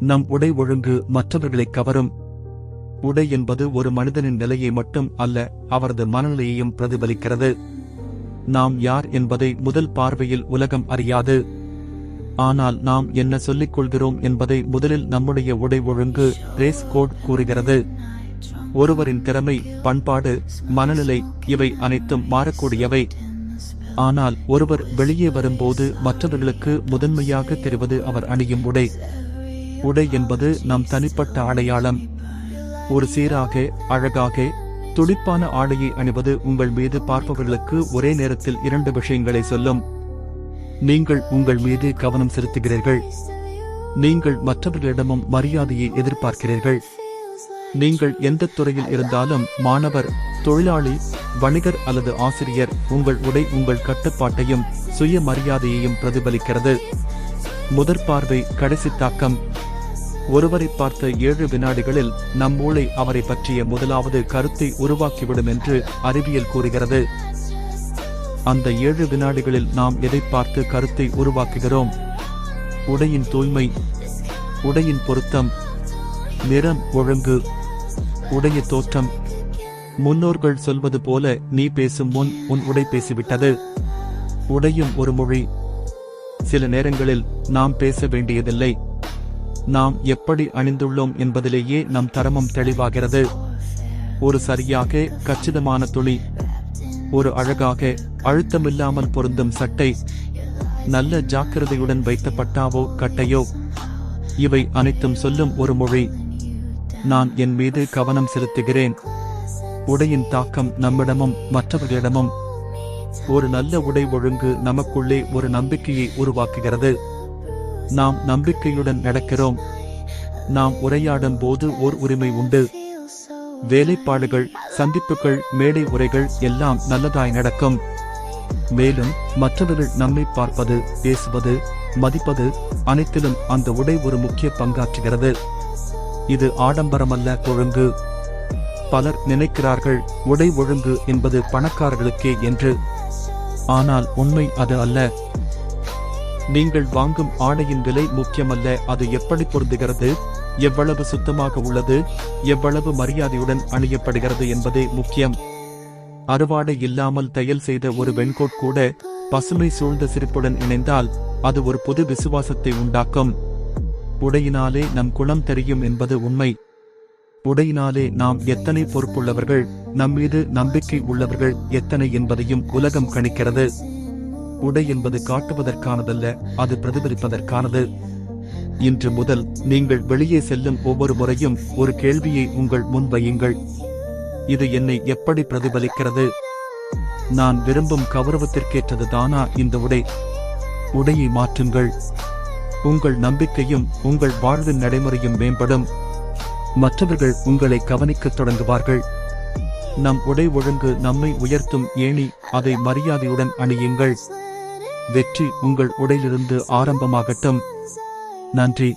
நம் உடை ஒழுங்கு மற்றவர்களை கவரும். உடை என்பது ஒரு மனிதனின் நிலையை மட்டும் அல்ல அவரது மனநிலையையும் பிரதிபலிக்கிறது. நாம் யார் என்பதை முதல் பார்வையில் உலகம் அறியாது. ஆனால் நாம் என்ன சொல்லிக் கொள்கிறோம் என்பதை முதலில் நம்முடைய உடை ஒழுங்கு ரேஸ் கோட் கூறுகிறது. ஒருவரின் திறமை பண்பாடு மனநிலை இவை அனைத்தும் மாறக்கூடியவை. ஆனால் ஒருவர் வெளியே வரும்போது மற்றவர்களுக்கு முதன்மையாக தெரிவது அவர் அணியும் உடை. உடை என்பது நம் தனிப்பட்ட அடையாளம். ஒரு சீராக அழகாக துடிப்பான ஆடையை அணிவது உங்கள் மீது பார்ப்பவர்களுக்கு ஒரே நேரத்தில் இரண்டு விஷயங்களை சொல்லும். நீங்கள் உங்கள் மீது கவனம் செலுத்துகிறீர்கள். நீங்கள் மற்றவர்களிடமும் மரியாதையை எதிர்பார்க்கிறீர்கள். நீங்கள் எந்த துறையில் இருந்தாலும் மாணவர் தொழிலாளி வணிகர் அல்லது ஆசிரியர் உங்கள் உடை உங்கள் கட்டுப்பாட்டையும் சுய மரியாதையையும் பிரதிபலிக்கிறது. முதற் பார்வை கடைசி தாக்கம். ஒருவரை பார்த்த ஏழு வினாடிகளில் நம் மூளை அவரை பற்றிய முதலாவது கருத்தை உருவாக்கிவிடும் என்று அறிவியல் கூறுகிறது. அந்த ஏழு வினாடிகளில் நாம் எதை பார்த்து கருத்தை உருவாக்குகிறோம்? உடையின் தூய்மை உடையின் பொருத்தம் நிறம் ஒழுங்கு உடைய தோற்றம். முன்னோர்கள் சொல்வது போல நீ பேசும் முன் உன் உடை பேசிவிட்டது. உடையும் ஒரு மொழி. சில நேரங்களில் நாம் பேச வேண்டியதில்லை. நாம் எப்படி அணிந்துள்ளோம் என்பதிலேயே நம் தரமும் தெளிவாகிறது. ஒரு சரியாக கச்சிதமான துளி ஒரு அழகாக அழுத்தமில்லாமல் பொருந்தும் சட்டை நல்ல ஜாக்கிரதையுடன் வைத்த பட்டாவோ கட்டையோ? இவை அனைத்தும் சொல்லும் ஒரு மொழி. நான் என் மீது கவனம் செலுத்துகிறேன். உடையின் தாக்கம் நம்மிடமும் மற்றவர்களிடமும். ஒரு நல்ல உடை ஒழுங்கு நமக்குள்ளே ஒரு நம்பிக்கையை உருவாக்குகிறது. நாம் நம்பிக்கையுடன் நடக்கிறோம். நாம் உரையாடும் போது ஓர் உரிமை உண்டு. வேலைப்பாடுகள் சந்திப்புகள் மேடை உரைகள் எல்லாம் நல்லதாய் நடக்கும். மேலும் மற்றவர்கள் நம்மை பார்ப்பது பேசுவது மதிப்பது அனைத்திலும் அந்த உடை ஒரு முக்கிய பங்காற்றுகிறது. இது ஆடம்பரமல்ல ஒழுங்கு. பலர் நினைக்கிறார்கள் உடை ஒழுங்கு என்பது பணக்காரர்களுக்கே என்று. ஆனால் உண்மை அது அல்ல. நீங்கள் வாங்கும் ஆடையின் விலை முக்கியமல்ல அது எப்படி பொருந்துகிறது? எவ்வளவு சுத்தமாக உள்ளது? எவ்வளவு மரியாதையுடன் அணியப்படுகிறது என்பதே முக்கியம். அறுவாடை இல்லாமல் தையல் செய்த ஒரு வெண்கோட் கூட பசுமை சூழ்ந்த சிரிப்புடன் இணைந்தால் அது ஒரு புது விசுவாசத்தை உண்டாக்கும். உடையினாலே நம் குணம் தெரியும் என்பது உண்மை. உடையினாலே நாம் எத்தனை பொறுப்புள்ளவர்கள் நம்மீது நம்பிக்கை உள்ளவர்கள் எத்தனை என்பதையும் உலகம் கணிக்கிறது. உடை என்பது காட்டுவதற்கானதல்ல அது பிரதிபலிப்பதற்கானது. இன்று முதல் நீங்கள் வெளியே செல்லும் ஒவ்வொரு முறையும் ஒரு கேள்வியை உங்கள் முன் வையுங்கள். இது என்னை எப்படி பிரதிபலிக்கிறது? நான் விரும்பும் கௌரவத்திற்கேற்றது தானா இந்த உடை? உடையை மாற்றுங்கள். உங்கள் நம்பிக்கையும் உங்கள் வாழ்வின் நடைமுறையும் மேம்படும். மற்றவர்கள் உங்களை கவனிக்கத் தொடங்குவார்கள். நம் உடை ஒழுங்கு நம்மை உயர்த்தும் ஏணி அதை மரியாதையுடன் அணியுங்கள். வெற்றி உங்கள் உடையிலிருந்து ஆரம்பமாகட்டும். நன்றி.